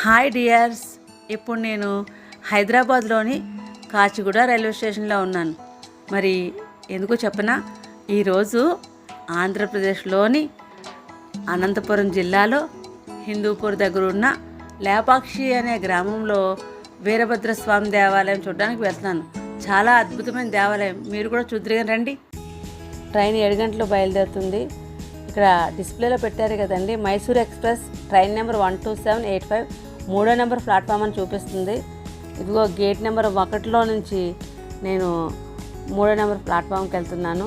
Hi dears ఇప్పుడు నేను హైదరాబాద్లోని కాచిగూడ రైల్వే స్టేషన్లో ఉన్నాను. మరి ఎందుకు చెప్పనా? ఈరోజు ఆంధ్రప్రదేశ్లోని అనంతపురం జిల్లాలో హిందూపూర్ దగ్గర ఉన్న లేపాక్షి అనే గ్రామంలో వీరభద్రస్వామి దేవాలయం చూడడానికి వెళ్తున్నాను. చాలా అద్భుతమైన దేవాలయం. మీరు కూడా చూద్దరుగా రండి. ట్రైన్ ఏడు గంటలు బయలుదేరుతుంది. ఇక్కడ డిస్ప్లేలో పెట్టారు కదండి Mysore express train number one two seven eight five. మూడో నెంబర్ ప్లాట్ఫామ్ అని చూపిస్తుంది. ఇదిగో గేట్ నెంబర్ ఒకటిలో నుంచి నేను మూడో నెంబర్ ప్లాట్ఫామ్కి వెళ్తున్నాను.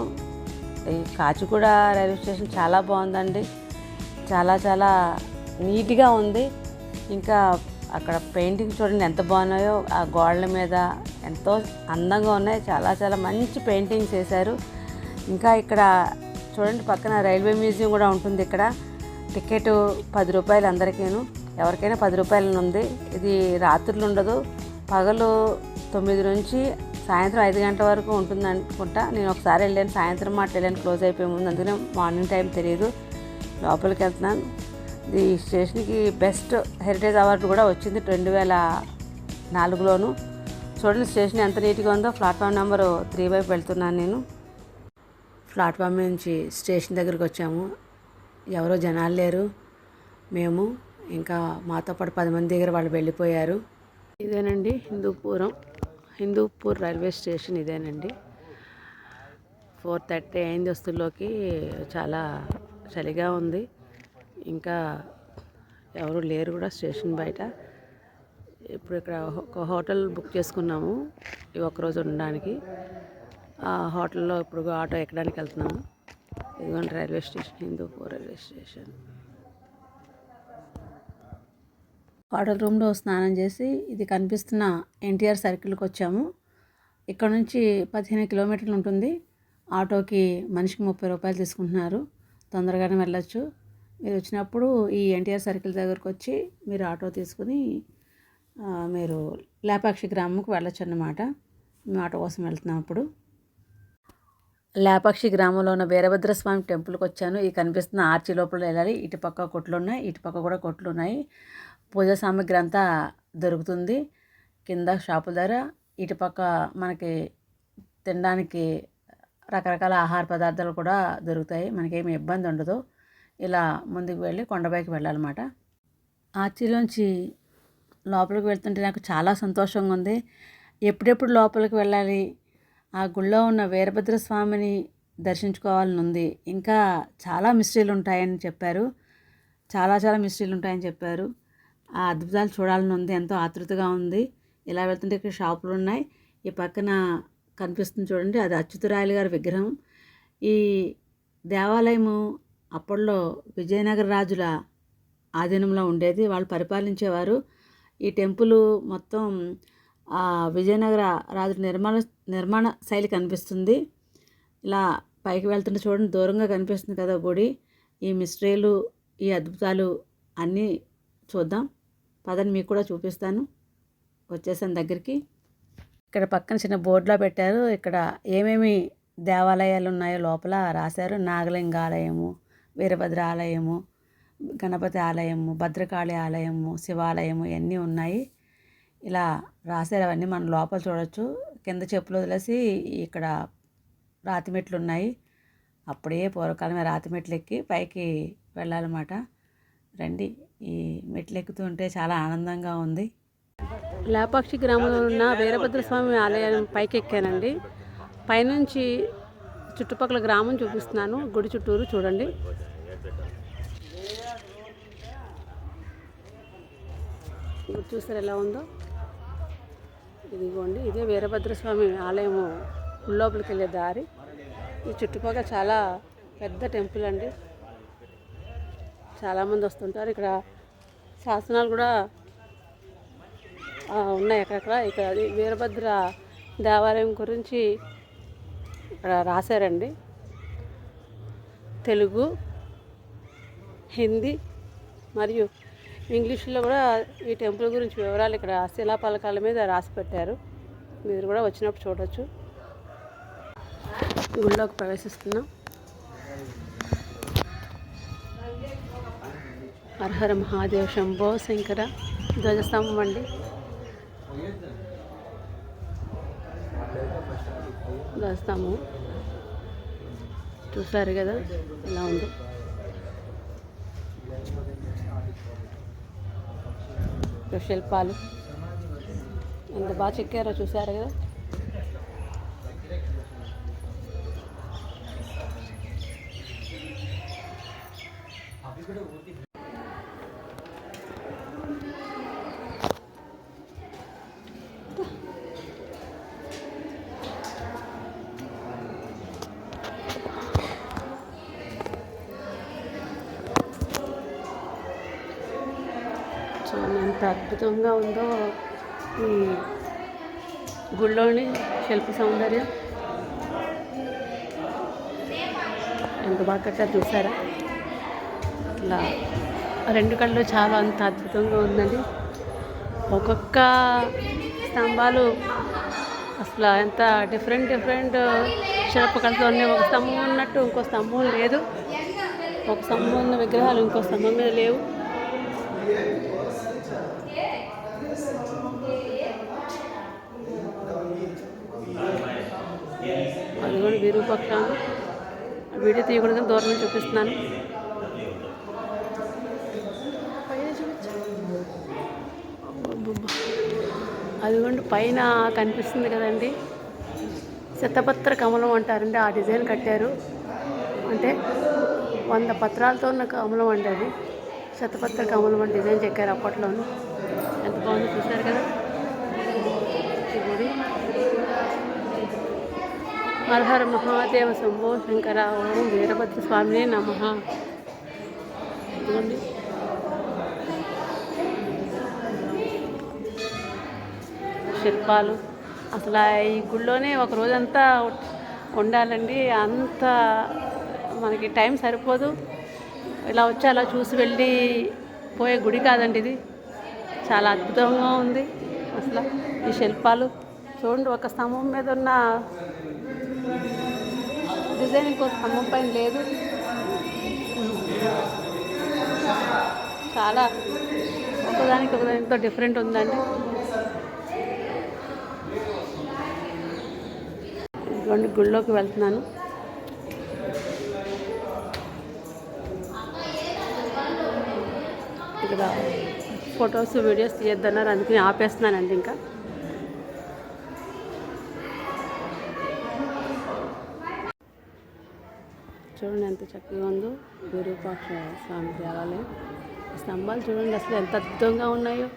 ఈ కాచిగూడ రైల్వే స్టేషన్ చాలా బాగుందండి. చాలా చాలా నీట్గా ఉంది. ఇంకా అక్కడ పెయింటింగ్ చూడండి ఎంత బాగున్నాయో ఆ గోడల మీద ఎంతో అందంగా ఉన్నాయి. చాలా చాలా మంచి పెయింటింగ్స్ వేశారు ఇంకా ఇక్కడ చూడండి పక్కన రైల్వే మ్యూజియం కూడా ఉంటుంది ఇక్కడ. టికెట్ పది రూపాయలు అందరికీను. ఎవరికైనా పది రూపాయలు ఉంది. ఇది రాత్రులు ఉండదు. పగలు తొమ్మిది నుంచి సాయంత్రం ఐదు గంటల వరకు ఉంటుంది అనుకుంటా. నేను ఒకసారి వెళ్ళాను సాయంత్రం మాట వెళ్ళాను క్లోజ్ అయిపోయి ముందు. అందుకనే మార్నింగ్ టైం తెలియదు లోపలికి వెళ్తున్నాను. ఈ స్టేషన్కి బెస్ట్ హెరిటేజ్ అవార్డు కూడా వచ్చింది రెండు వేల నాలుగులోను. చూడండి స్టేషన్ ఎంత నీట్గా ఉందో. ప్లాట్ఫామ్ నెంబరు త్రీ వైపు వెళ్తున్నాను నేను. ప్లాట్ఫామ్ నుంచి స్టేషన్ దగ్గరికి వచ్చాము. ఎవరో జనాలు లేరు. మేము ఇంకా మాతో పాటు పది మంది దగ్గర వాళ్ళు వెళ్ళిపోయారు. ఇదేనండి హిందూపురం. హిందూపూర్ రైల్వే స్టేషన్ ఇదేనండి. ఫోర్ థర్టీ అయింది వస్తుల్లోకి చాలా చలిగా ఉంది. ఇంకా ఎవరు లేరు కూడా స్టేషన్ బయట. ఇప్పుడు ఇక్కడ ఒక హోటల్ బుక్ చేసుకున్నాము ఈ ఒక్కరోజు ఉండడానికి. ఆ హోటల్లో ఇప్పుడు ఆటో ఎక్కడానికి వెళ్తున్నాము. ఇదిగోండి railway station Hindupur railway station. Hotel రూమ్లో స్నానం చేసి ఇది కనిపిస్తున్న ఎన్టీఆర్ సర్కిల్కి వచ్చాము. ఇక్కడ నుంచి పదిహేను కిలోమీటర్లు ఉంటుంది. ఆటోకి మనిషికి ముప్పై రూపాయలు తీసుకుంటున్నారు. తొందరగానే వెళ్ళొచ్చు. మీరు వచ్చినప్పుడు ఈ ఎన్టీఆర్ సర్కిల్ దగ్గరకు వచ్చి మీరు ఆటో తీసుకుని మీరు లేపాక్షి గ్రామంకి వెళ్ళొచ్చు అన్నమాట. మేము ఆటో కోసం వెళ్తున్నాం అప్పుడు. లేపాక్షి గ్రామంలో ఉన్న వీరభద్రస్వామి టెంపుల్కి వచ్చాను. ఈ కనిపిస్తున్న ఆర్చి లోపల వెళ్ళాలి. ఇటుపక్క కొట్లు ఉన్నాయి ఇటుపక్క కూడా కొట్లు ఉన్నాయి పూజా సామాగ్రి అంతా దొరుకుతుంది. కింద షాపుల ధర ఇటుపక్క మనకి తినడానికి రకరకాల ఆహార పదార్థాలు కూడా దొరుకుతాయి. మనకేమి ఇబ్బంది ఉండదు. ఇలా ముందుకు వెళ్ళి కొండపైకి వెళ్ళాలన్నమాట. ఆర్చిలోంచి లోపలికి వెళ్తుంటే నాకు చాలా సంతోషంగా ఉంది. ఎప్పుడెప్పుడు లోపలికి వెళ్ళాలి? ఆ గుళ్ళో ఉన్న వీరభద్ర స్వామిని దర్శించుకోవాలని ఉంది ఇంకా చాలా మిస్టరీలు ఉంటాయని చెప్పారు. చాలా చాలా మిస్టరీలు ఉంటాయని చెప్పారు. ఆ అద్భుతాలు చూడాలని ఉంది. ఎంతో ఆతృతగా ఉంది. ఇలా వెళ్తుంటే ఇక్కడ షాపులు ఉన్నాయి. ఈ పక్కన కనిపిస్తుంది చూడండి. అది అచ్యుతరాయలు గారి విగ్రహం. ఈ దేవాలయము అప్పట్లో విజయనగర రాజుల ఆధీనంలో ఉండేది. వాళ్ళు పరిపాలించేవారు. ఈ టెంపుల్ మొత్తం ఆ విజయనగర రాజు నిర్మాణ నిర్మాణ శైలి కనిపిస్తుంది. ఇలా పైకి వెళ్తుంటే చూడండి. దూరంగా కనిపిస్తుంది కదా గుడి. ఈ మిస్టరీలు ఈ అద్భుతాలు అన్నీ చూద్దాం. పదని మీకు కూడా చూపిస్తాను. వచ్చేసాను దగ్గరికి. ఇక్కడ పక్కన చిన్న బోర్డులో పెట్టారు. ఇక్కడ ఏమేమి దేవాలయాలు ఉన్నాయో లోపల రాశారు. నాగలింగ ఆలయము వీరభద్ర ఆలయము గణపతి ఆలయము భద్రకాళి ఆలయము శివాలయము ఇవన్నీ ఉన్నాయి. ఇలా రాశారు. అవన్నీ మనం లోపల చూడొచ్చు. కింద చెప్పులు వదిలేసి ఇక్కడ రాతి మెట్లు ఉన్నాయి. అప్పుడే పూర్వకాలమే రాతి మెట్లు ఎక్కి పైకి వెళ్ళాలన్నమాట. రండి. ఈ మెట్లు ఎక్కుతుంటే చాలా ఆనందంగా ఉంది. లేపాక్షి గ్రామంలో ఉన్న వీరభద్రస్వామి ఆలయం పైకెక్కానండి. పైనుంచి చుట్టుపక్కల గ్రామం చూపిస్తున్నాను. గుడి చుట్టూరు చూడండి. ఇప్పుడు చూసారు ఎలా ఉందో? ఇదిగోండి ఇదే వీరభద్రస్వామి ఆలయము. లోపలికి వెళ్ళే దారి. ఈ చుట్టుపక్కల చాలా పెద్ద టెంపుల్ అండి. చాలామంది వస్తుంటారు. ఇక్కడ శాసనాలు కూడా ఉన్నాయి అక్కడక్కడ. ఇక్కడ అది వీరభద్ర దేవాలయం గురించి ఇక్కడ రాశారండి. తెలుగు హిందీ మరియు ఇంగ్లీష్లో కూడా ఈ టెంపుల్ గురించి వివరాలు ఇక్కడ శిలాపలకాల మీద రాసి పెట్టారు. మీరు కూడా వచ్చినప్పుడు చూడవచ్చు గుళ్ళోకి ప్రవేశిస్తున్నాం. హరహర మహాదేవ శంభో శంకర ధ్వజస్తంభం అండి. ధ్వజస్తంభం. చూసారు కదా ఎలా ఉందో. శిల్పాలు ఎంత బాగా చెక్కారో చూసారు కదా. అద్భుతంగా ఉందో ఈ గుళ్ళోని శిల్ప సౌందర్యం. ఎంత బాగా కట్టారు చూసారా? ఇలా రెండు కళ్ళు చాలా అంత అద్భుతంగా ఉందండి. ఒక్కొక్క స్తంభాలు అసలు ఎంత డిఫరెంట్ డిఫరెంట్ శిల్పకళతో ఉన్నాయి ఒక స్తంభం ఉన్నట్టు ఇంకో స్తంభం లేదు. ఒక స్తంభం ఉన్న విగ్రహాలు ఇంకో స్తంభం మీద లేవు. అది కూడా విరూపక్షాలు వీడియో తీయకూడదు దూరం చూపిస్తున్నాను. అదిగోండి పైన కనిపిస్తుంది కదండి. శతపత్ర కమలం అంటారండి ఆ డిజైన్ కట్టారు. అంటే వంద పత్రాలతో ఉన్న కమలం అండి అది. శతపత్ర కమలం అని డిజైన్ చెక్కారు అప్పట్లోనూ. ఎంత బాగుంది చూసారు కదా? గుడి హరహర మహాదేవ శంభో శంకర ఓం వీరభద్ర స్వామినే నమ. ఇదిగోండి. శిల్పాలు. అసలు ఈ గుళ్ళోనే ఒక రోజంతా ఉండాలండి. అంత మనకి టైం సరిపోదు. ఇలా వచ్చి అలా చూసి వెళ్ళి పోయే గుడి కాదండి ఇది. చాలా అద్భుతంగా ఉంది. అసలు ఈ శిల్పాలు చూడండి ఒక స్తంభం మీద ఉన్న డిజైన్ ఇంకో స్తంభం పైన లేదు. చాలా ఒకదానికి ఒకదానితో డిఫరెంట్ ఉందండి. ఇటువంటి గుళ్ళోకి వెళ్తున్నాను. ఇక్కడ ఫొటోస్ వీడియోస్ తీయొద్దన్నారు అందుకని ఆపేస్తున్నానండి ఇంకా. చూడండి ఎంత చక్కగా ఉందో. విరూపాక్ష స్వామి దేవాలయం. స్తంభాలు చూడండి అసలు ఎంత అద్భుతంగా ఉన్నాయో.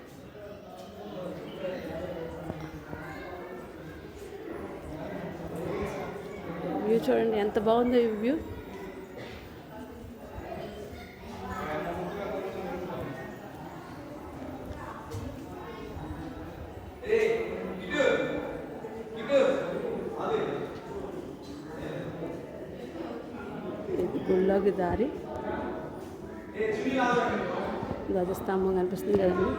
వ్యూ చూడండి ఎంత బాగుందో ఈ వ్యూ ఇది గుళ్ళోకి దారి స్తంభం కనిపిస్తుంది కదండి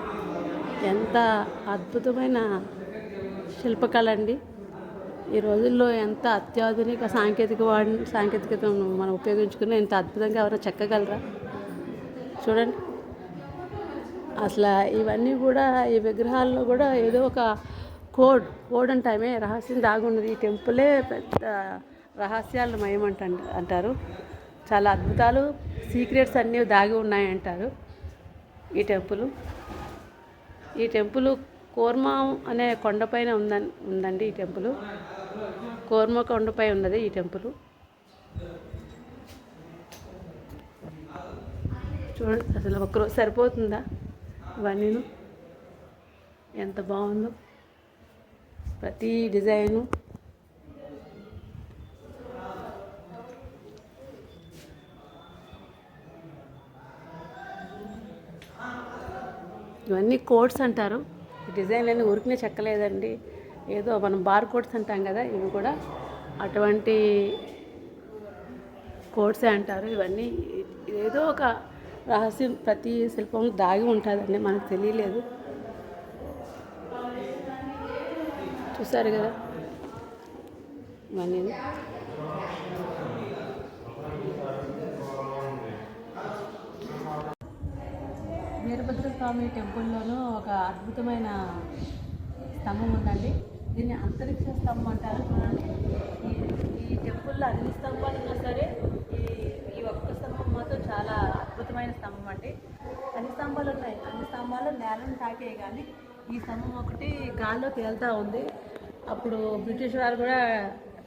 ఎంత అద్భుతమైన శిల్పకళ అండి. ఈ రోజుల్లో ఎంత అత్యాధునిక సాంకేతిక వాడి సాంకేతికతను మనం ఉపయోగించుకుని ఎంత అద్భుతంగా ఎవరైనా చెక్కగలరా? చూడండి. అసలు ఇవన్నీ కూడా ఈ విగ్రహాల్లో కూడా ఏదో ఒక కోడ్ కోడ్ అంటామే రహస్యం దాగి ఉన్నది ఈ టెంపులే పెద్ద రహస్యాలు మయమంట అంటారు. చాలా అద్భుతాలు సీక్రెట్స్ అన్నీ దాగి ఉన్నాయి అంటారు ఈ టెంపుల్. ఈ టెంపుల్ కోర్మా అనే కొండపైన ఉందని ఉందండి ఈ టెంపుల్. కోర్మ కొండపై ఉన్నది ఈ టెంపుల్. చూడండి అసలు ఒక్కరోజు సరిపోతుందా ఇవన్నీ ఎంత బాగుందో. ప్రతి డిజైను ఇవన్నీ కోడ్స్ అంటారు. డిజైన్లన్నీ ఉరికినే చెక్కలేదండి. ఏదో మనం బార్ కోడ్స్ అంటాం కదా ఇవి కూడా అటువంటి కోడ్సే అంటారు. ఇవన్నీ ఏదో ఒక రహస్యం ప్రతి శిల్పం దాగి ఉంటుందండి మనకు తెలియలేదు. చూసారు కదా? ఇవన్నీ. వీరభద్ర స్వామి టెంపుల్లోనూ ఒక అద్భుతమైన స్తంభం ఉందండి. దీన్ని అంతరిక్ష స్తంభం అంటారు. చూడండి ఈ ఈ టెంపుల్లో అన్ని స్తంభాలు ఉన్నా సరే ఈ ఈ ఒక్క స్తంభం మాత్రం చాలా అద్భుతమైన స్తంభం అండి. అన్ని స్తంభాలు ఉన్నాయి. అన్ని స్తంభాలు నేలను తాకే కానీ ఈ స్తంభం ఒకటి గాల్లో తేలుతూ ఉంది. అప్పుడు బ్రిటిష్ వారు కూడా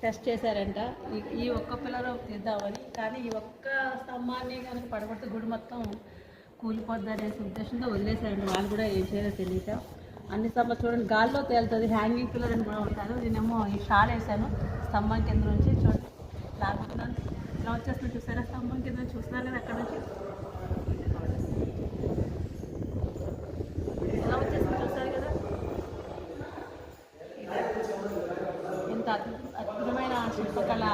టెస్ట్ చేశారంట. ఈ ఈ ఒక్క పిల్లలు తీద్దామని. కానీ ఈ ఒక్క స్తంభాన్ని కనుక పడగొడితే గుడి మొత్తం కూలిపోద్ది ఉద్దేశంతో వదిలేశారండి. వాళ్ళు కూడా ఏం చేయాలో తెలియక అన్ని స్తంభాలు చూడండి గాల్లో తేలుతుంది. హ్యాంగింగ్ పిల్లర్ అని కూడా ఉంటారు. నేనేమో ఈ షాల్ వేసాను స్తంభం కింద నుంచి చూడండి లాగుతున్నాను. ఇలా వచ్చేస్తున్నా చూసారా? స్తంభం కింద చూస్తున్నారు కదా అక్కడ నుంచి? ఎలా వచ్చేస్తున్నా చూసారు కదా? ఇంత అద్భుతమైన శిల్పకళ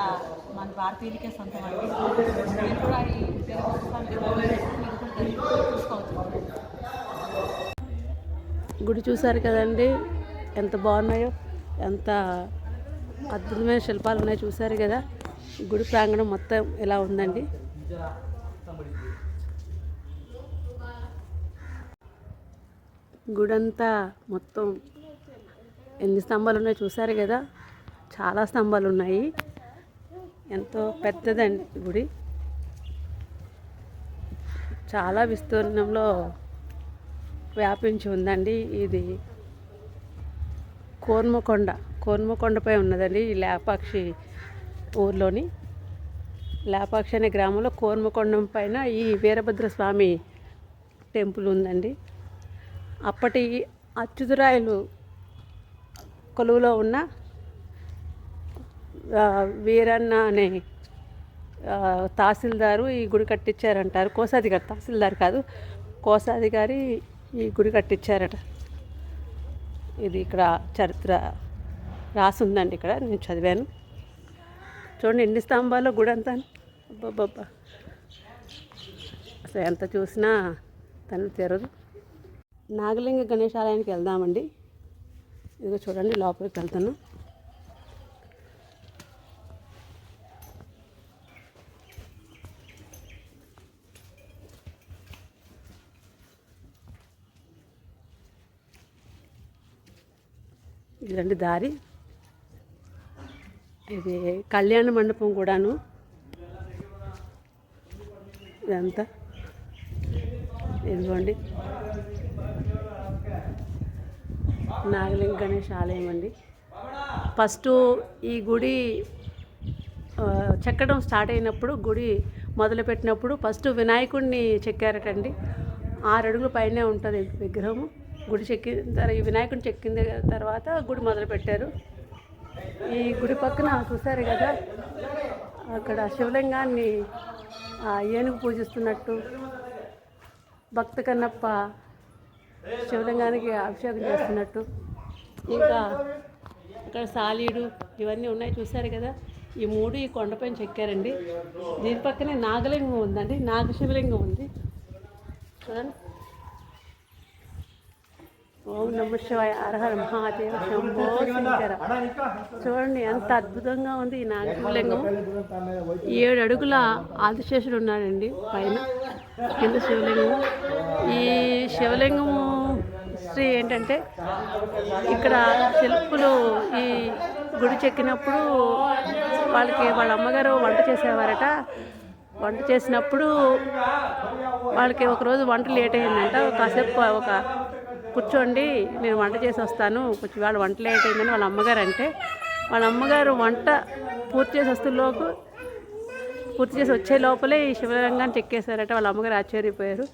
మన భారతీయులకే సొంతం అండి. నేను కూడా ఈ తెలుగు గుడి చూసారు కదండి? ఎంత బాగున్నాయో ఎంత అద్భుతమైన శిల్పాలు ఉన్నాయో చూసారు కదా. గుడి ప్రాంగణం మొత్తం ఇలా ఉందండి? గుడంతా మొత్తం ఎన్ని స్తంభాలు ఉన్నాయో చూసారు కదా. చాలా స్తంభాలు ఉన్నాయి. ఎంతో పెద్దదండి గుడి. చాలా విస్తీర్ణంలో వ్యాపించి ఉందండి. ఇది కోర్మకొండ కోర్మకొండపై ఉన్నదండి ఈ లేపాక్షి ఊర్లోని. లేపాక్షి అనే గ్రామంలో కోర్మకొండం పైన ఈ వీరభద్ర స్వామి టెంపుల్ ఉందండి. అప్పటి అచ్యుతురాయలు కొలువులో ఉన్న వీరన్న అనే తహసీల్దారు ఈ గుడి కట్టించారంటారు కోసాధికారి తహసీల్దార్ కాదు. కోసాధికారి ఈ గుడి కట్టించారట ఇది ఇక్కడ చరిత్ర రాసి ఉందండి ఇక్కడ నేను చదివాను. చూడండి ఎన్ని స్తంభాలు గుడి అంతా అబ్బబ్బబ్బా. అసలు ఎంత చూసినా తను తెరదు. నాగలింగ గణేశాలయానికి వెళ్దామండి. ఇదిగో చూడండి లోపలికి వెళ్తాను ఇదండి దారి. ఇది కళ్యాణ మండపం కూడాను. ఇదంతా. ఇదిగోండి. నాగలింగ గణేష్ ఆలయం అండి. ఫస్ట్ ఈ గుడి చెక్కడం స్టార్ట్ అయినప్పుడు గుడి మొదలుపెట్టినప్పుడు ఫస్ట్ వినాయకుడిని చెక్కారటండి. ఆరు అడుగుల పైనే ఉంటుంది విగ్రహము. గుడి చెక్కిన తర్వాత వినాయకుడిని చెక్కిన తర్వాత గుడి మొదలుపెట్టారు. ఈ గుడి పక్కన చూసారు కదా అక్కడ శివలింగాన్ని ఆ, ఏనుగు పూజిస్తున్నట్టు భక్త కన్నప్ప శివలింగానికి అభిషేకం చేస్తున్నట్టు. ఇంకా ఇక్కడ సాలీడు ఇవన్నీ ఉన్నాయి చూసారు కదా ఈ మూడు ఈ కొండపైన చెక్కారండి. దీని పక్కనే నాగలింగం ఉందండి నాగశివలింగం ఉంది. చూడండి. ఓం నమ శివాయ అర్హర మహాదేవ శంభో శంకర. చూడండి ఎంత అద్భుతంగా ఉంది ఈ నాగశివలింగం ఏడు అడుగుల ఆదిశేషుడు ఉన్నాడండి పైన కింద శివలింగం. ఈ శివలింగము హిస్టరీ ఏంటంటే ఇక్కడ శిల్పులు ఈ గుడి చెక్కినప్పుడు వాళ్ళకి వాళ్ళ అమ్మగారు వంట చేసేవారట. వంట చేసినప్పుడు వాళ్ళకి ఒకరోజు వంట లేట్ అయిందంట. కాసేపు ఒక కూర్చోండి నేను వంట చేసి వస్తాను. కొంచెం వాళ్ళ వంట లేట్ అయిందని వాళ్ళ అమ్మగారు అంటే వాళ్ళ అమ్మగారు వంట పూర్తి చేసి వస్తులోపు పూర్తి చేసి వచ్చే లోపలే ఈ శివలింగాన్ని చెక్కేశారట. వాళ్ళ అమ్మగారు ఆశ్చర్యపోయారు.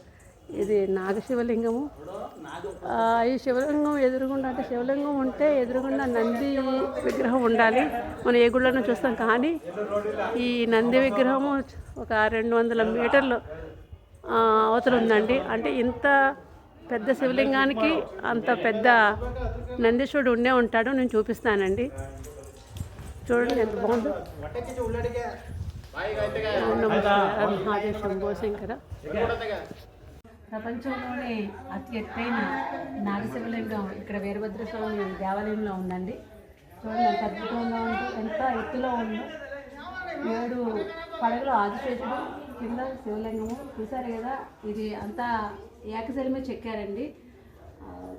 ఇది నాగశివలింగము. ఈ శివలింగం ఎదురుగుండా అంటే శివలింగం ఉంటే ఎదురుగుండా నంది విగ్రహం ఉండాలి. మనం ఏ గుళ్ళను చూస్తాం కానీ ఈ నంది విగ్రహము ఒక రెండు వందల మీటర్లు అవతల ఉందండి. అంటే ఇంత పెద్ద శివలింగానికి అంత పెద్ద నందీశ్వరుడు ఉండే ఉంటాడు నేను చూపిస్తానండి. చూడండి ఎంత బాగుందో. మహాదేవ శంభో శంకర ప్రపంచంలోనే అతి ఎత్తైన నాగశివలింగం ఇక్కడ వీరభద్ర స్వామి దేవాలయంలో ఉందండి. చూడండి ఎంత అద్భుతంగా ఉందో ఎంత ఎత్తులో ఉందో. ఏడు పడగలు ఆదిశేషుడు కింద శివలింగము. చూసారు కదా ఇది అంతా ఏకశిల మీద చెక్కారండి. ఆ,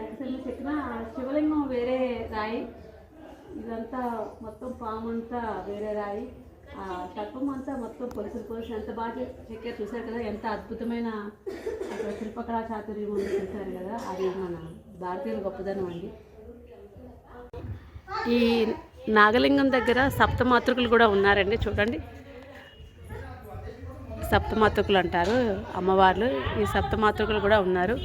ఏకశిల చెక్కిన శివలింగం వేరే రాయి. ఇదంతా మొత్తం పాము అంతా వేరే రాయి. తత్వం అంతా మొత్తం పొలుసులు పొలుసు. ఎంత బాగా చెక్కారు చూశారు కదా ఎంత అద్భుతమైన అక్కడ శిల్పకళా చాతుర్యం ఉంది చూశారు కదా అది మన భారతీయుల గొప్పదనం అండి. ఈ నాగలింగం దగ్గర సప్తమాతృకులు కూడా ఉన్నారండి చూడండి. సప్తమాతృకులు అంటారు అమ్మవార్లు ఈ సప్తమాతృకులు కూడా ఉన్నారు.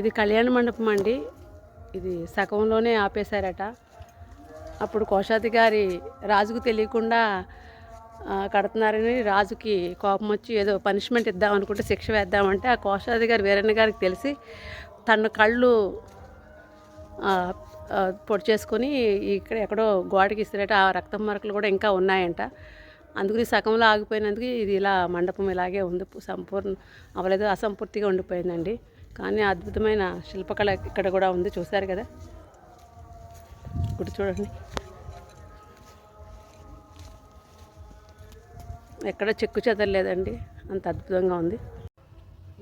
ఇది కళ్యాణ మండపం అండి. ఇది సగంలోనే ఆపేశారట. అప్పుడు కోశాధికారి రాజుకు తెలియకుండా కడుతున్నారని రాజుకి కోపం వచ్చి ఏదో పనిష్మెంట్ ఇద్దాం అనుకుంటే శిక్ష వేద్దామంటే ఆ కోశాధికారి వీరన్న గారికి తెలిసి తన కళ్ళు పొడి చేసుకొని ఇక్కడ ఎక్కడో గోడకి ఇస్తారట ఆ రక్తం మరకలు కూడా ఇంకా ఉన్నాయంట. అందుకని సగంలో ఆగిపోయినందుకు ఇది ఇలా మండపం ఇలాగే ఉంది. సంపూర్ణ అవ్వలేదు అసంపూర్తిగా ఉండిపోయిందండి. కానీ అద్భుతమైన శిల్పకళ ఇక్కడ కూడా ఉంది. చూశారు కదా? ఇప్పుడు చూడండి. ఎక్కడ చెక్కు చెదరలేదండి అంత అద్భుతంగా ఉంది.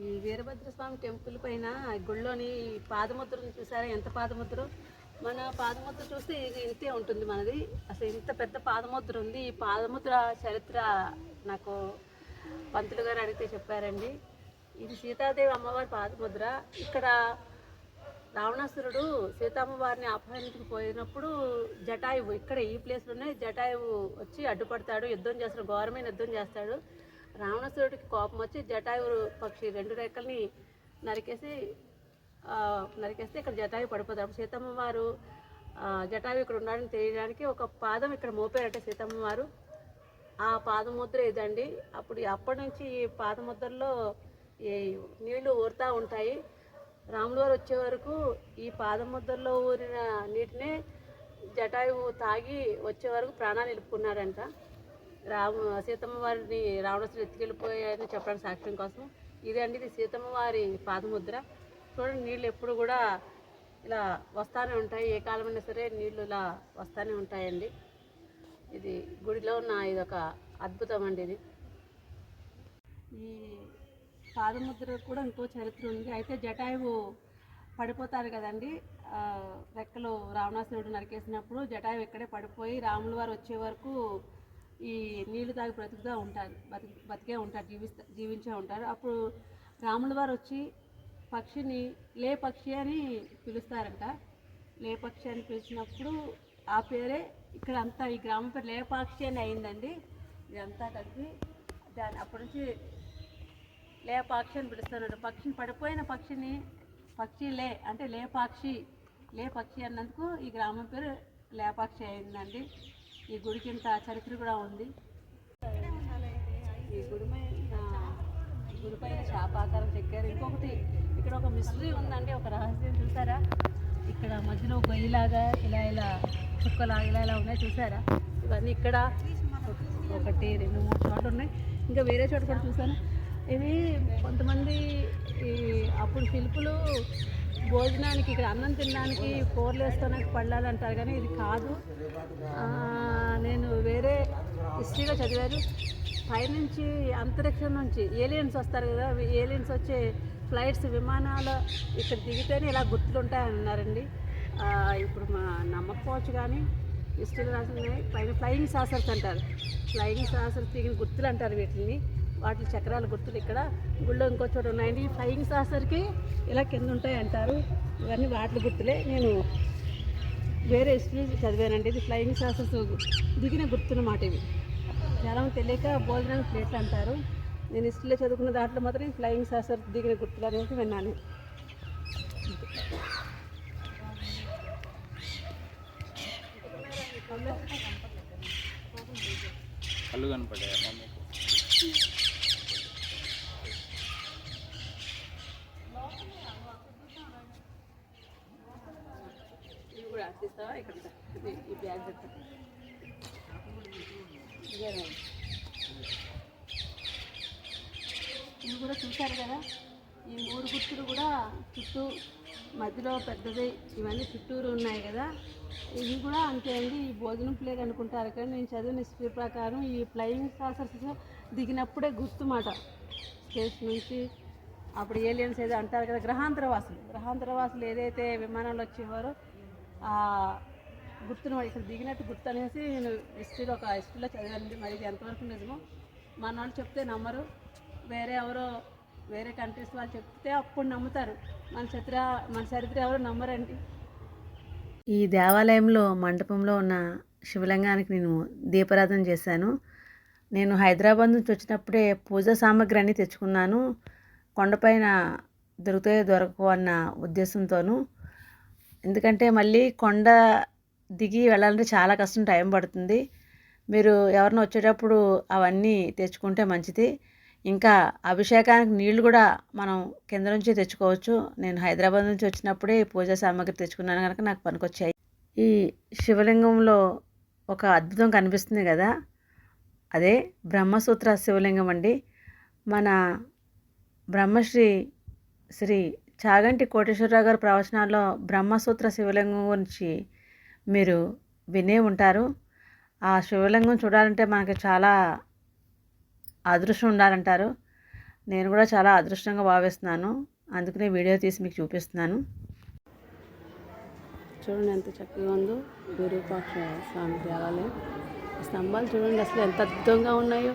ఈ వీరభద్రస్వామి టెంపుల్ పైన గుళ్ళోని ఈ పాదముద్రను చూసారా? ఎంత పాదముద్ర? మన పాదముద్ర చూస్తే ఇది ఇంతే ఉంటుంది మనది. అసలు ఇంత పెద్ద పాదముద్ర ఉంది. ఈ పాదముద్ర చరిత్ర నాకు పంతులు గారు అడిగితే చెప్పారండి. ఇది సీతాదేవి అమ్మవారి పాదముద్ర. ఇక్కడ రావణాసురుడు సీతమ్మవారిని అపహరించుకుపోయినప్పుడు జటాయువు ఇక్కడ ఈ ప్లేస్లోనే జటాయువు వచ్చి అడ్డుపడతాడు. యుద్ధం చేస్తాడు. ఘోరమైన యుద్ధం చేస్తాడు. రావణాసురుడికి కోపం వచ్చి జటాయువు పక్షి రెండు రెక్కల్ని నరికేసి నరికేస్తే ఇక్కడ జటాయు పడిపోతారు. సీతమ్మ వారు జటాయు ఇక్కడ ఉన్నాడని తెలియడానికి ఒక పాదం ఇక్కడ మోపారట సీతమ్మ వారు ఆ పాదముద్ర ఇదండి. అప్పుడు అప్పటి నుంచి ఈ పాదముద్రలో ఈ నీళ్ళు ఊరుతూ ఉంటాయి. రాములు వారు వచ్చే వరకు ఈ పాదముద్రలో ఊరిన నీటినే జటాయువు తాగి వచ్చే వరకు ప్రాణాలు నిలుపుకున్నాడంట రాము సీతమ్మ వారిని రావణాసుడు ఎత్తుకెళ్ళిపోయాయని చెప్పడానికి సాక్ష్యం కోసం. ఇదే అండి ఇది సీతమ్మ వారి పాదముద్ర. చూడండి నీళ్ళు ఎప్పుడు కూడా ఇలా వస్తూనే ఉంటాయి. ఏ కాలమైనా సరే నీళ్ళు ఇలా వస్తూనే ఉంటాయండి. ఇది గుడిలో ఉన్న ఇది ఒక అద్భుతం అండి ఇది. ఈ పాదముద్ర కూడా ఇంకో చరిత్ర ఉంది. అయితే జటాయువు పడిపోతారు కదండి. రెక్కలు రావణాసురుడు నరికేసినప్పుడు జటాయువు ఇక్కడే పడిపోయి రాముల వారు వచ్చే వరకు ఈ నీళ్ళు తాగి బ్రతుకుతూ ఉంటారు. బతికి బతికే ఉంటారు జీవిస్తా జీవించే ఉంటారు. అప్పుడు రాముల వారు వచ్చి పక్షిని లే పక్షి అని పిలుస్తారంట. లే పక్షి అని పిలిచినప్పుడు ఆ పేరే ఇక్కడ అంతా ఈ గ్రామం పేరు లేపాక్షి అని అయిందండి. ఇదంతా కలిపి దాని అప్పటి నుంచి లేపాక్షి అని పిలుస్తున్నారు పక్షిని పడిపోయిన పక్షిని పక్షి లే అంటే లేపాక్షి లే పక్షి అన్నందుకు ఈ గ్రామం పేరు లేపాక్షి అయిందండి. ఈ గుడికి ఇంత చరిత్ర కూడా ఉంది. ఈ గుడి పైన గుడి పైన శాపాకారం చెక్కారు. ఇంకొకటి ఇక్కడ ఒక మిస్టరీ ఉందండి ఒక రహస్యం చూసారా? ఇక్కడ మధ్యలో గొయ్యిలాగా ఇలా ఇలా చుక్కలాగా ఇలా ఇలా ఉన్నాయి చూసారా? ఇవన్నీ ఇక్కడ ఒకటి రెండు మూడు చోట్ల ఉన్నాయి. ఇంకా వేరే చోట కూడా చూసాను. ఇవి కొంతమంది ఈ అప్పుడు శిల్పులు భోజనానికి ఇక్కడ అన్నం తినడానికి కూరలు వేసుకోవడానికి పళ్ళాలు అంటారు కానీ ఇది కాదు. ఆ, నేను వేరే హిస్టరీలో చదివారు పైనుంచి అంతరిక్షం నుంచి ఏలియన్స్ వస్తారు కదా ఏలియన్స్ వచ్చే ఫ్లైట్స్ విమానాలు ఇక్కడ దిగితేనే ఇలా గుర్తులు ఉంటాయని అన్నారండి ఇప్పుడు మా నమ్మకపోవచ్చు కానీ హిస్టరీలు రాసినాయి పైన ఫ్లయింగ్ సాసర్స్ అంటారు. ఫ్లయింగ్ సాసర్స్ దిగిన గుర్తులు అంటారు వీటిని. వాటి చక్రాల గుర్తులు ఇక్కడ. గుళ్ళో ఇంకో చోట ఉన్నాయండి. ఈ ఫ్లయింగ్ సాసర్కి ఇలా కింద ఉంటాయి అంటారు ఇవన్నీ వాటి గుర్తులే. నేను వేరే హిస్టరీ చదివానండి. ఇది ఫ్లయింగ్ సాసర్స్ దిగిన గుర్తున్నమాట ఇవి. జనం తెలియక భోజనం ప్లేట్లు అంటారు. నేను హిస్టరీలో చదువుకున్న దాంట్లో మాత్రం ఈ ఫ్లయింగ్ సాసర్ దిగిన గుర్తులు అనేది విన్నాను. కళ్ళు కనపడ్డాయి మమ్మీకు ఇక్కడ ఈ బ్యాగ్ పెట్టు. కూడా చూశారు కదా? ఈ మూడు గుర్తులు కూడా చుట్టూ మధ్యలో పెద్దది ఇవన్నీ చుట్టూరు ఉన్నాయి కదా? ఇది కూడా అంతే అండి. ఈ భోజనం ప్లేట్ అనుకుంటారు కానీ నేను చదివిన హిస్టరీ ప్రకారం ఈ ఫ్లయింగ్ సాసర్స్ దిగినప్పుడే గుర్తుమాట స్పేస్ నుంచి అప్పుడు ఏలియన్స్ ఏదో అంటారు కదా గ్రహాంతర వాసులు గ్రహాంతర వాసులు ఏదైతే విమానాలు వచ్చేవారో ఆ గుర్తును ఇక్కడ దిగినట్టు గుర్తు అనేసి నేను హిస్టరీలో ఒక హిస్టరీలో చదివానండి. మరి ఇది ఎంతవరకు నిజమో? మా నాన్న చెప్తే నమ్మరు. వేరే ఎవరో వేరే కంట్రీస్ వాళ్ళు చెప్తే అప్పుడు నమ్ముతారు. మన చరిత్ర మన చరిత్ర ఎవరు నమ్మరండి. ఈ దేవాలయంలో మండపంలో ఉన్న శివలింగానికి నేను దీపారాధన చేశాను. నేను హైదరాబాద్ నుంచి వచ్చినప్పుడే పూజా సామాగ్రి అన్నీ తెచ్చుకున్నాను కొండపైన దొరుకుతాయో దొరకవు అన్న ఉద్దేశంతోనూ. ఎందుకంటే మళ్ళీ కొండ దిగి వెళ్ళాలంటే చాలా కష్టం టైం పడుతుంది. మీరు ఎవరిని వచ్చేటప్పుడు అవన్నీ తెచ్చుకుంటే మంచిది. ఇంకా అభిషేకానికి నీళ్ళు కూడా మనం కింద నుంచి తెచ్చుకోవచ్చు. నేను హైదరాబాద్ నుంచి వచ్చినప్పుడే ఈ పూజా సామాగ్రి తెచ్చుకున్నాను కనుక నాకు పనికొచ్చాయి. ఈ శివలింగంలో ఒక అద్భుతం కనిపిస్తుంది కదా? అదే బ్రహ్మసూత్ర శివలింగం అండి. మన బ్రహ్మశ్రీ శ్రీ చాగంటి కోటేశ్వరరావు గారి ప్రవచనాల్లో బ్రహ్మసూత్ర శివలింగం గురించి మీరు వినే ఉంటారు. ఆ శివలింగం చూడాలంటే మనకి చాలా అదృష్టం ఉండాలంటారు. నేను కూడా చాలా అదృష్టంగా భావిస్తున్నాను. అందుకనే వీడియో తీసి మీకు చూపిస్తున్నాను. చూడండి ఎంత చక్కగా ఉందో విరూపాక్ష స్వామి దేవాలయం. స్తంభాలు చూడండి అసలు ఎంత అద్భుతంగా ఉన్నాయో.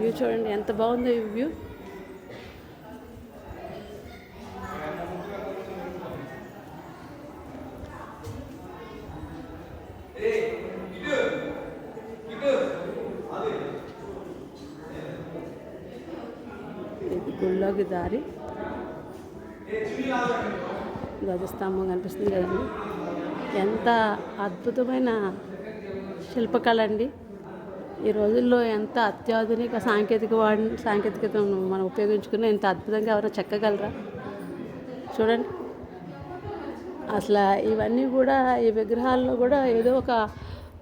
వ్యూ చూడండి ఎంత బాగుందో ఈ వ్యూ ఇది గుళ్ళోకి దారి. ధ్వజస్తంభం కనిపిస్తుంది కదండి. ఎంత అద్భుతమైన శిల్పకళ అండి. ఈ రోజుల్లో ఎంత అత్యాధునిక సాంకేతిక వాడి సాంకేతికతను మనం ఉపయోగించుకుని ఎంత అద్భుతంగా ఎవరైనా చెక్కగలరా? చూడండి. అసలు ఇవన్నీ కూడా ఈ విగ్రహాల్లో కూడా ఏదో ఒక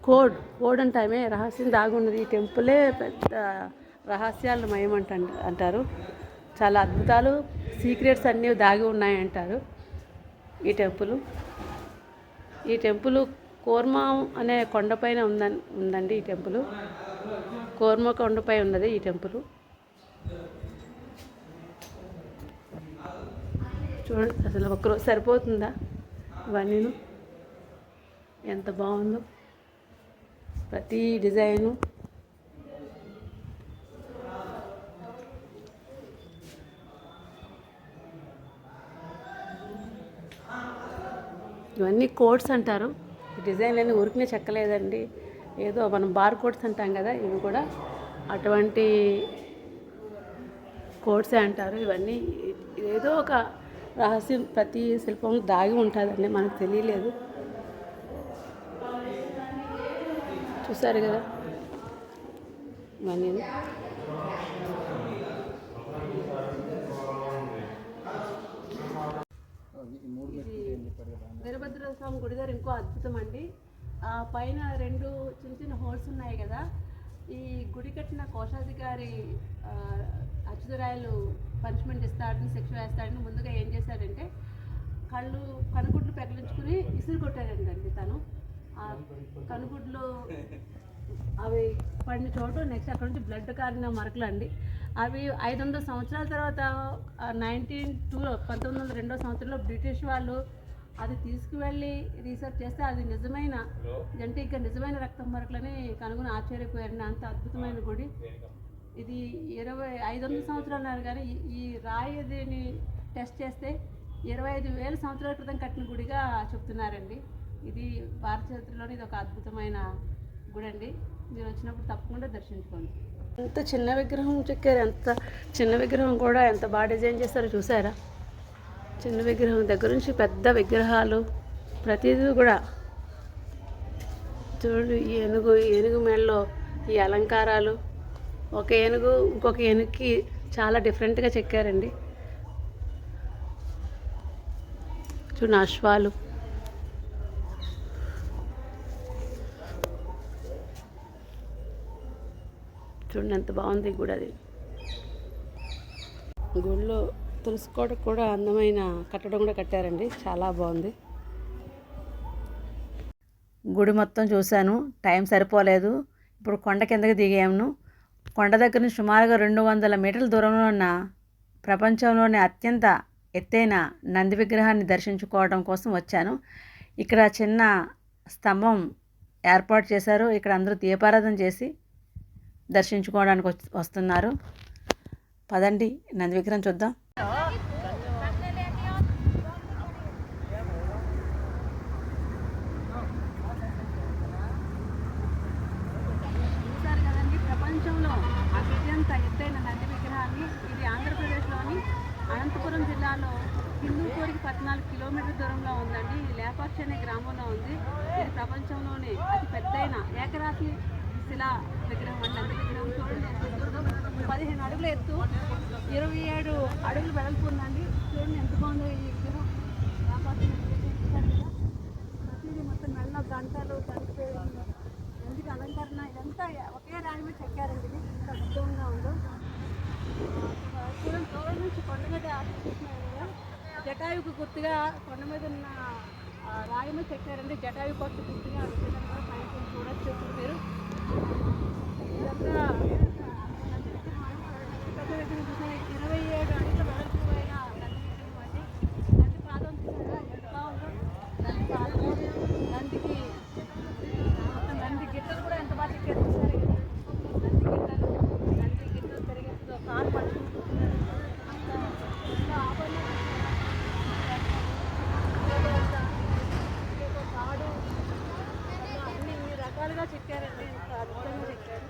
కోడ్ కోడ్ అంటామే రహస్యం దాగున్నది ఈ టెంపులే పెద్ద రహస్యాలు మయమంట అంటారు. చాలా అద్భుతాలు. సీక్రెట్స్ అన్నీ దాగి ఉన్నాయంటారు ఈ టెంపుల్. ఈ టెంపుల్ కోర్మా అనే కొండపైన ఉందని ఉందండి ఈ టెంపుల్. కోర్మ కొండపై ఉన్నది ఈ టెంపుల్. చూడండి అసలు ఒకరోజు సరిపోతుందా ఇవన్నీ ఎంత బాగుందో. ప్రతి డిజైను ఇవన్నీ కోడ్స్ అంటారు. డిజైన్లు డిజైన్లన్నీ ఊరికనే చెక్కలేదండి. ఏదో మనం బార్ కోడ్స్ అంటాం కదా ఇవి కూడా అటువంటి కోడ్సే అంటారు. ఇవన్నీ ఏదో ఒక రహస్యం ప్రతి శిల్పంలో దాగి ఉంటుందండి మనకు తెలియలేదు. చూసారు కదా? ఇవన్నీ. వీరభద్ర స్వామి గుడి దగ్గర ఇంకో అద్భుతం అండి. ఆ పైన రెండు చిన్న చిన్న హోల్స్ ఉన్నాయి కదా. ఈ గుడి కట్టిన కోశాధికారి ఆ, అచ్యుతరాయలు పనిష్మెంట్ ఇస్తాడని శిక్ష వేస్తాడని ముందుగా ఏం చేశాడంటే కళ్ళు కనుగుడ్లు పెగిలించుకుని ఇసురు కొట్టాడండి అండి తను. ఆ కనుగుడ్లు అవి పడిన చోటు నెక్స్ట్ అక్కడ నుంచి బ్లడ్ కారిన మరకలు అండి అవి ఐదు వందల సంవత్సరాల తర్వాత నైన్టీన్ టూ పంతొమ్మిది వందల రెండో సంవత్సరంలో బ్రిటిష్ వాళ్ళు అది తీసుకువెళ్ళి రీసెర్చ్ చేస్తే అది నిజమైన అంటే ఇంకా నిజమైన రక్తం మరకలని కనుగొని ఆశ్చర్యపోయారండి అంత అద్భుతమైన గుడి. ఇది ఇరవై ఐదు వందల సంవత్సరాలు అన్నారు కానీ ఈ- ఈ రాయి దీన్ని టెస్ట్ చేస్తే ఇరవై ఐదు వేల సంవత్సరాల క్రితం కట్టిన గుడిగా చెప్తున్నారండి. ఇది భారత చరిత్రలోని ఇది ఒక అద్భుతమైన గుడి అండి మీరు వచ్చినప్పుడు తప్పకుండా దర్శించుకోండి. ఎంత చిన్న విగ్రహం చెక్కారు? ఎంత చిన్న విగ్రహం కూడా ఎంత బాగా డిజైన్ చేస్తారో చూసారా? చిన్న విగ్రహం దగ్గర నుంచి పెద్ద విగ్రహాలు ప్రతిదీ కూడా చూడు ఈ ఏనుగు ఏనుగు మెడలో ఈ అలంకారాలు. ఒక ఏనుగు ఇంకొక ఏనుగుకి చాలా డిఫరెంట్గా చెక్కారండి. చూడండి అశ్వాలు. చూడండి ఎంత బాగుంది గుడి అది. గుడిలో తులసికోటకు కూడా అందమైన కట్టడం కూడా కట్టారండి. చాలా బాగుంది. గుడి మొత్తం చూశాను. టైం సరిపోలేదు. ఇప్పుడు కొండ కిందకి దిగాము. కొండ దగ్గర నుంచి సుమారుగా రెండు వందల మీటర్ల దూరంలో ఉన్న ప్రపంచంలోనే అత్యంత ఎత్తైన నంది విగ్రహాన్ని దర్శించుకోవడం కోసం వచ్చాను. ఇక్కడ చిన్న స్తంభం ఏర్పాటు చేశారు. ఇక్కడ అందరూ దీపారాధన చేసి దర్శించుకోవడానికి వస్తున్నారు. పదండి. నంది విగ్రహం చూద్దాం. ప్రపంచంలో అత్యంత ఎత్తైన నంది విగ్రహాన్ని ఇది ఆంధ్రప్రదేశ్లోని అనంతపురం జిల్లాలో హిందూపూర్కి పద్నాలుగు కిలోమీటర్ల దూరంలో ఉందండి. ఇది లేపాక్షి అనే గ్రామంలో ఉంది. ఇది ప్రపంచంలోనే అతి పెద్దైన ఏకరాతి శిలా విగ్రహం అండి. నంది విగ్రహం చూడండి పదిహేను అడుగుల ఎత్తు. ఇరవై ఏడు అడుగులు వెడల్పు ఉందండి చూడండి ఎంత బాగుందో ఈ విగ్రహం. కదా. ప్రతిదీ మొత్తం మెల్ల గంటలు గంటలు ఎందుకు అలంకరణ? ఇదంతా ఒకే రాయి మీద చెక్కారండి. ఇది ఎంత అద్భుతంగా ఉందో. చూడండి దూరం నుంచి కొండ మీద చూస్తున్నాను కదా, జటాయువుకు గుర్తుగా కొండ మీద ఉన్న రాయి మీద చెక్కారండి. జటాయు కొత్త గుర్తుగా ఆ పైన చూడొచ్చు మీరు. ఇదంతా ఇరవై ఏడు అడుగుల వెడల్పు అయిన నంది నంది పాదం చూసారా ఎంత బాగుందో నంది పాదం నందికి నంది గిట్టలు కూడా ఎంత బాగా చెక్కారు చూసారు కదా నంది గిట్టలు నంది గిట్టలు పెరిగేస్తూ కాలు పట్టుకుంటున్నారు అంత అన్ని ఇన్ని రకాలుగా చెక్కారండి అద్భుతంగా చెక్కారు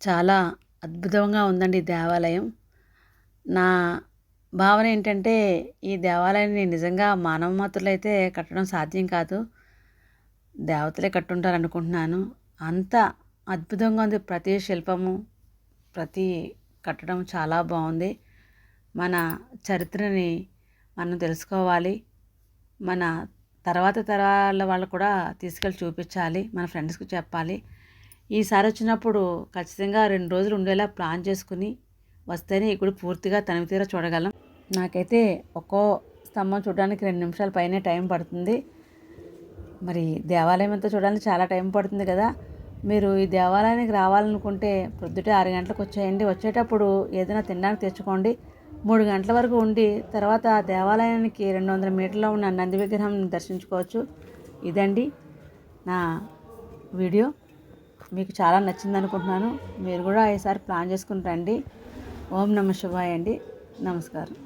చాలా అద్భుతంగా ఉందండి ఈ దేవాలయం. నా భావన ఏంటంటే ఈ దేవాలయాన్ని నిజంగా మానవ మాత్రులైతే కట్టడం సాధ్యం కాదు. దేవతలే కట్టుంటారు అనుకుంటున్నాను. అంత అద్భుతంగా ఉంది. ప్రతి శిల్పము ప్రతి కట్టడం చాలా బాగుంది. మన చరిత్రని మనం తెలుసుకోవాలి. మన తర్వాత తరాల వాళ్ళు కూడా తీసుకెళ్ళి చూపించాలి. మన ఫ్రెండ్స్కి చెప్పాలి. ఈసారి వచ్చినప్పుడు ఖచ్చితంగా రెండు రోజులు ఉండేలా ప్లాన్ చేసుకుని వస్తేనే ఇక్కడ పూర్తిగా తనివి తీర చూడగలం. నాకైతే ఒక్కో స్తంభం చూడడానికి రెండు నిమిషాల పైనే టైం పడుతుంది. మరి దేవాలయం అంతా చూడడానికి చాలా టైం పడుతుంది కదా. మీరు ఈ దేవాలయానికి రావాలనుకుంటే పొద్దుటే ఆరు గంటలకు వచ్చేయండి. వచ్చేటప్పుడు ఏదైనా తినడానికి తెచ్చుకోండి. మూడు గంటల వరకు ఉండి తర్వాత దేవాలయానికి రెండు వందల మీటర్లో ఉన్న నంది విగ్రహం దర్శించుకోవచ్చు. ఇదండి నా వీడియో. మీకు చాలా నచ్చింది అనుకుంటున్నాను మీరు కూడా ఈసారి ప్లాన్ చేసుకుని రండి. ఓం నమ శివాయ అండి. నమస్కారం.